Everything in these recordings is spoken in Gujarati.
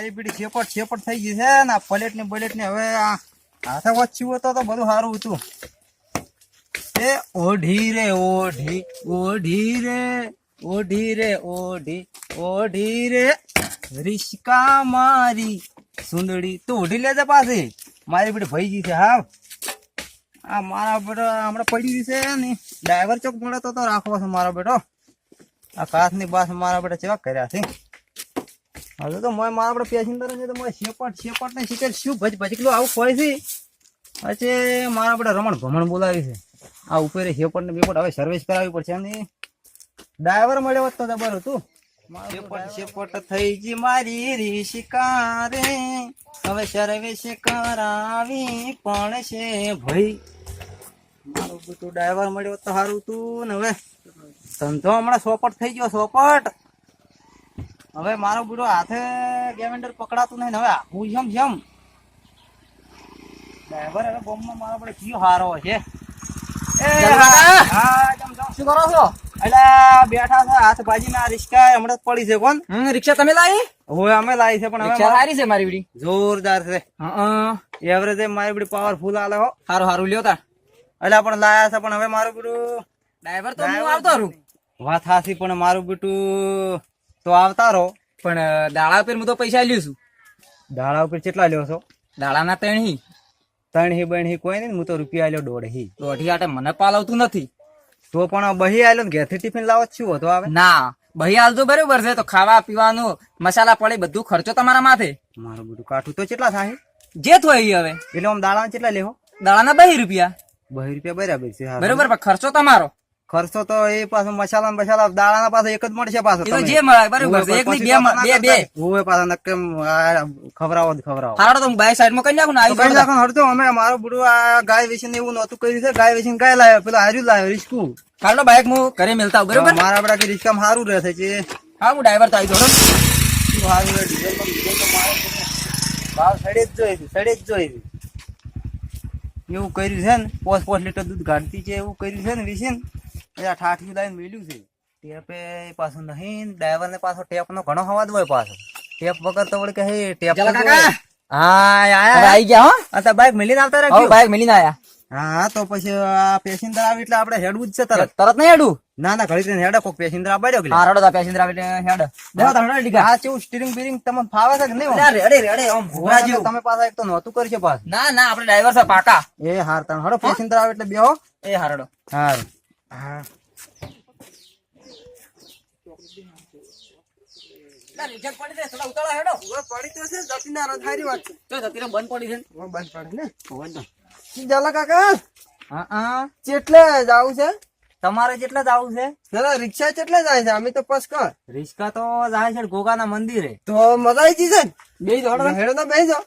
મારી પીડી છેપટ છેપટ થઈ ગઈ છે ને આ પ્લેટ ને બલેટ ને હવે આ હાથે વચ્ચી તો તો બધું સારું હતું. એ ઓઢી રે, ઓઢી ઓઢી રે ઓઢી રે, ઓઢી ઓઢી રે. રિશ્કા મારી સુંદડી, તું ઓઢી લેજે પાછી. મારી પીડી ભઈ ગઈ છે હા આ મારા બેટો હમણાં પડી ગઈ છે ને, ડ્રાઈવર ચોક મળે તો રાખવો છે મારો બેટો. આ કાચની બાસ મારા બેટા ચેવા કર્યા છે. હવે તો મોય મારા આપણે પેસેન્જર છે તો મોય શેપટ શેપટ ને શીખે શું ભજ ભજકલું આવું પડે છે? પછી મારા આપણે રમણ ભમણ બોલાવી છે. આ ઉપર શેપટ ને બેપટ હવે સર્વિસ કરાવવી પડશે અને ડ્રાઈવર મળ્યો હોત તો જબર હતું. શેપટ શેપટ થઈ ગઈ મારી રી શિકારે હવે સર્વિસ કરાવી પણ છે ભાઈ. મારું બધું ડ્રાઈવર મળ્યો તો સારું તું ને હવે. ધંધો હમણાં સોપટ થઈ ગયો સોપટ. હવે મારો બુડો હાથે ગેવેન્ડર પકડાતું નહીં હવે હું જમ જમ ડ્રાઈવર હવે બોમ્બમાં મારો પડે કયો હારો છે. એ જલવા! હા જમ જમ શું કરો છો? એટલે બેઠા છે હાથ બાજી ના રિક્ષા હમણાં પડી છે કોણ? રિક્ષા તમે લાવી? હવે અમે લાવી છે પણ હવે રિક્ષા સારી છે મારી બીડી જોરદાર છે. એવરેજ મારી બડી પાવરફુલ આલે હો. સારું સારું લ્યો તા એટલે પણ લાયા છે પણ હવે મારું બધું ડ્રાઈવર તો હું આવતો રહું. વાત હાસી પણ મારું બેટું તો આવતા રહો. પણ દાળા દાડા પર હું તો પૈસા લ્યો છું. દાડા ઉપર કેટલા લ્યો છો? દાડાના ત્રણ હી ત્રણ હી બણ કોઈ નહીં હું તો રૂપિયા આલ્યો દોઢહી. દોઢી આટે મને પાલવતું નથી. તો પણ બહી આલ્યો ને ઘેરથી ટિફિન લાવો છું શું હતો આવે. ના બહી હાલ તો બરોબર છે તો ખાવા પીવાનું મસાલા પડે બધું ખર્ચો તમારા માથે. મારું બધું કાઠું તો કેટલા થાય? જે થોય હવે. એટલે આમ દાડા કેટલા લેવો દાડાના બહી રૂપિયા. બહી રૂપિયા બરાબર છે. બરોબર પણ ખર્ચો તમારો. ખર્ચો તો એ પાછો મસાલા મસાલા દાડા પાછો એક જ મળશે પાછો. જે મળે બરોબર એક ની બે તો મ- ના બે બે. ઓવે પાછા નક્કમ આ ખવડાવો જ તો હું બાય સાઈડમાં કઈ નાખું ને આવી નાખો ને હરતો અમે મારું બધું આ ગાય વેચીને એવું નહોતું કર્યું છે ગાય વેચીને ગાય લાવ્યો પેલો હાર્યું લાવ્યો રિસ્કુ. હાલો બાઈક હું ઘરે મેલતા બરોબર? મારા આપડા કે રિક્ષામાં સારું રહેશે છે હા હું ડ્રાઈવર તો આવી દોડો સારું રહે ડીઝલ તો મારે છે ને. ભાવ સડે જ જોઈએ સડે જ જોઈએ એવું કર્યું છે ને પોસ પોસ લીટર દૂધ કાઢતી છે એવું કર્યું છે ને વિશે ને ઠાઠી લાવીને મેલ્યું છે. ટેપે પાછું નહીં ડ્રાઈવર ને પાછો ટેપ નો ઘણો અવાજ હોય પાછો. ટેપ વગર તો વળી કહે ટેપ. હા આયા. આવી ગયા હો? આ બાઈક મિલીને આવતા રાખ્યું બાઈક મિલીને આયા. હા તો પછી આ પેસેન્જર આવે એટલે આપણે હેડવું જ છે તરત. તરત નહીં હેડવું ના ના ઘડી ને હેડે કોક પેસેન્જર આવે રહ્યો હા રડો તા પેસેન્જર આવે હેડ. તા હેડ લીધા આ ચેવું સ્ટીરિંગ બીરિંગ તમને ફાવે છે કે નહીં અરે રેડે રેડે આમ ભોરા જેવું. તમે પાછા એક તો નહોતું કરી છે પાછ ના ના આપણે ડ્રાઈવર છે પાકા. એ હાર તણ હડો પેસેન્જર આવે એટલે બેહો એ હારડો હાર. હા રિજેક્ટ પડી જાય થોડા ઉતાળા હેડો. પડી તો છે જતીના રથારી વાત છે. તો જતીને બંધ પડી છે. બંધ પડે ને. બંધ જલા કાકા. હા હા. ચેટલે જાવું છે. તમારે જેટલા જ છે? જરા રિક્ષા ચેટલે જાય છે અમે તો પસ કર. રિક્ષા તો જાય છે ગોગાના મંદિરે. તો મજા આવી જશે ને? બે જોડો બે જો.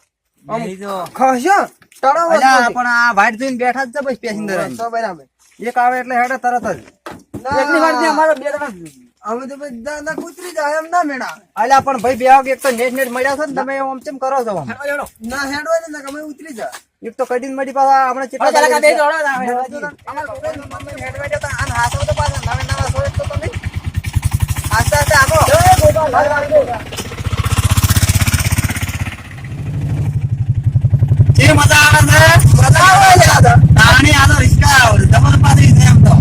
ખસો પણ આ ભાઈ જોઈને બેઠા જ છે પેસેન્જર તો બરાબર. એક આવે એટલે હેડે તરત જ. એકની વારથી અમારે બે અમે તો બધા કૂતરી જાય એમ ના મેળા અલ્યા પણ ભાઈ બે વાગે એક તો નેટ નેટ મળ્યા છો ને તમે આમ ચેમ કરો છો ના હેડવા ને અમે ઉતરી જા એક તો કડીને મળી પાછા આપણે ચેટલા બે જોડો ના અમાર છોકરાને મમ્મીને હેડવા જતા. આને હાથમાં તો પાછા નવે નવા સોય તો તમે. આસ્તે આસ્તે આગો મજા આવે છે મજા આવે. છે દાદા આનો રિસ્કા પાસે છે એમ તો.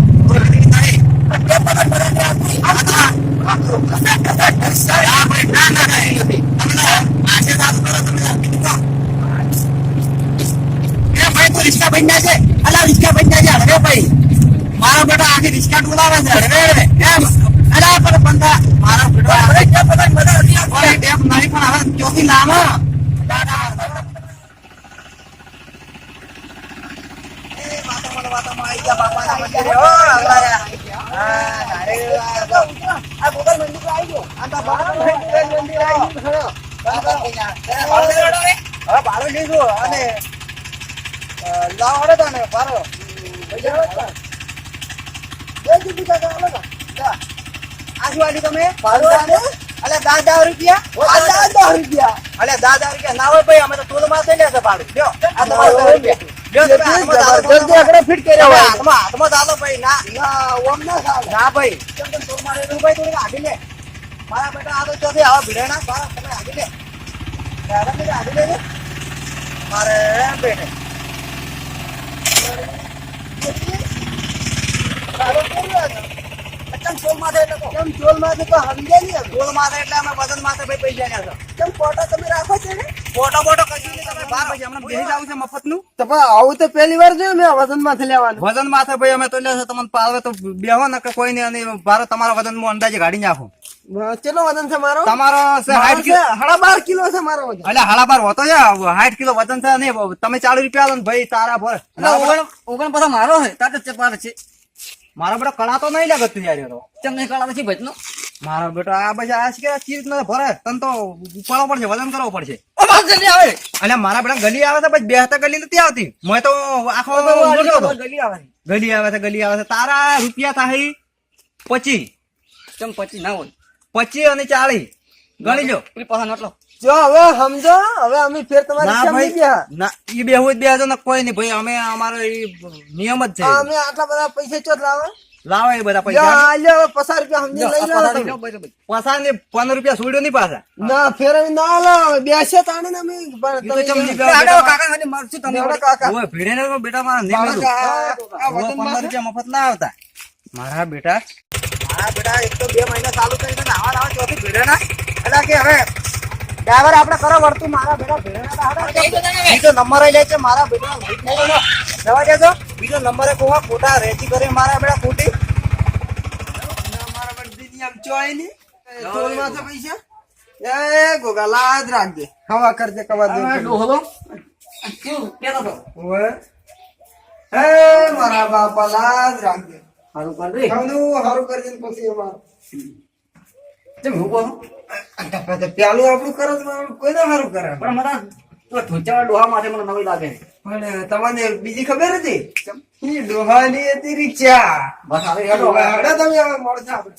કોઈ બન્યા છે. અલા રિક્ષા બન્યા છે. હળવે ભાઈ મારા બેટા આખી રિક્ષા ડોલાવે છે. હળવે એમ. અલા પર બંધા મારા બેટા કે બધા બધા નહીં પણ હવે ચોથી લાવો એ વાતામાં વાતામાં આઈ ગયા બાપાના મંદિરે હો આવલાયા હા અરે આ ગોગલ મંદિર આવી ગયો આ તો બાપા મંદિર આવી ગયો હવે ભાડું લીધું અને લાવડે તો ને પારો આજુબાજુ તમે અલે દસ દસ રૂપિયા. દસ રૂપિયા અલે દસ રૂપિયા ના હોય ભાઈ અમે તો ટોલમાં થઈ લેશે ભાડું. લ્યો. આ તમારું ફિટ કર્યા હાથમાં હાથમાં દાલો ભાઈ ના ના ઓમ ના ચાલે ના ભાઈ કેમ કેમ ટોલ મારે ભાઈ થોડી આગળ લે મારા બેટા આ તો ચોથી આવા ભીડે ના બાળક તમે આગળ લે ગાડા મેં લે. મારે કેવી ચોલ માથે એટલે? કેમ ચોલ માથે તો સમજે નહીં. ચોલ માથે એટલે અમે વજન માથે ભાઈ પૈસા છો. કેમ કોટા તમે રાખો છો ને? ફોટો બોટો કશું નહીં તમે બાર. ભાઈ હમણાં બેસી જાવ છે મફતનું. તો પણ આવું તો પહેલી વાર જોયું મેં વજનમાંથી લેવાનું. વજન માથે ભાઈ અમે તો લે છે તમને પાવે તો બેહો ને કે કોઈ નહીં અને બારો તમારા વજન હું અંદાજે કાઢી નાખું. કેટલો વજન છે મારો? તમારો છે સાડા બાર કિલો છે મારો વજન. એટલે હાડા બાર હોતો છે સાઠ કિલો વજન છે નહીં તમે ચાલીસ રૂપિયા આલો ને ભાઈ તારા ભર ઓગણ ઓગણ પાછો મારો છે તાતે ચપાર છે. મારો બેટા કળા તો નહીં લાગત તું યાર એ ચમ નહીં કળા નથી ભજનો? મારો બેટો આ બધા આ છે કે ચીજ ન ભરે? તને તો ઉપાડવો પડશે વજન કરવો પડશે. બાપ જલ્દી આવે. અને મારા બેટા ગલી આવે છે પછી બે હતા ગલી નથી આવતી. મેં તો આખો ગલી આવે ગલી આવે છે ગલી આવે છે તારા રૂપિયા થાય પચી. ચમ પચી? ના હોય. પચી અને ચાલીસ ગણી લો પાછા નોટલો જો હવે સમજો. હવે અમે ફેર તમારી સમજી ગયા. ના એ બે હોય બે હજાર કોઈ નહીં. ભાઈ અમે અમારો નિયમ જ છે. અમે આટલા બધા પૈસા ચોટ લાવે લાવો એ બધા પૈસા. લ્યો, પચાસ રૂપિયા સમજી લઈ લો તમે. ને પંદર રૂપિયા છોડ્યો નહીં પાછા. ના ફેર ના લો. બેસે તાણે ને અમે. કાકા મારશું તમે. કાકા. ઓય, ભીડે ને બેટા મારા નહીં પંદર રૂપિયા મફત ના આવતા. મારા બેટા. મારા બેટા એક તો બે મહિના ચાલુ કરી દે આવા આવા ચોથી ભીડે ના. એટલે કે હવે ડ્રાઈવર આપણે કરો વર્તુ મારા બેટા ભીડે ના તો હાડા. બીજો નંબર છે મારા બેટા. જવા દેજો. બીજો નંબર એ કોવા? ખોટા રેતી કરે મારા બેડા ખોટી. મારા બેડ દીદી આમ ચોયની ટોલમાં તો પૈસા? એ ગોગા લાજ રાખજે. હવા કરજે કવા દે ડોહલો શું કેતો તો? ઓવે. હે મારા બાપા લાજ રાખજે. સારું કર રે. ખાવાનું હારું કરજે પછી અમાર. ચમ હું કહું? પેલું આપણું કરો તો કોઈ ના હારું કરે પણ મને તો ઠોચાવાળા ડોહા માથે મને નવી લાગે. પણ તમને બીજી ખબર હતી? ડોહાની હતી રિક્ષા. બસ હવે હેડો. તમે મળશે આપણે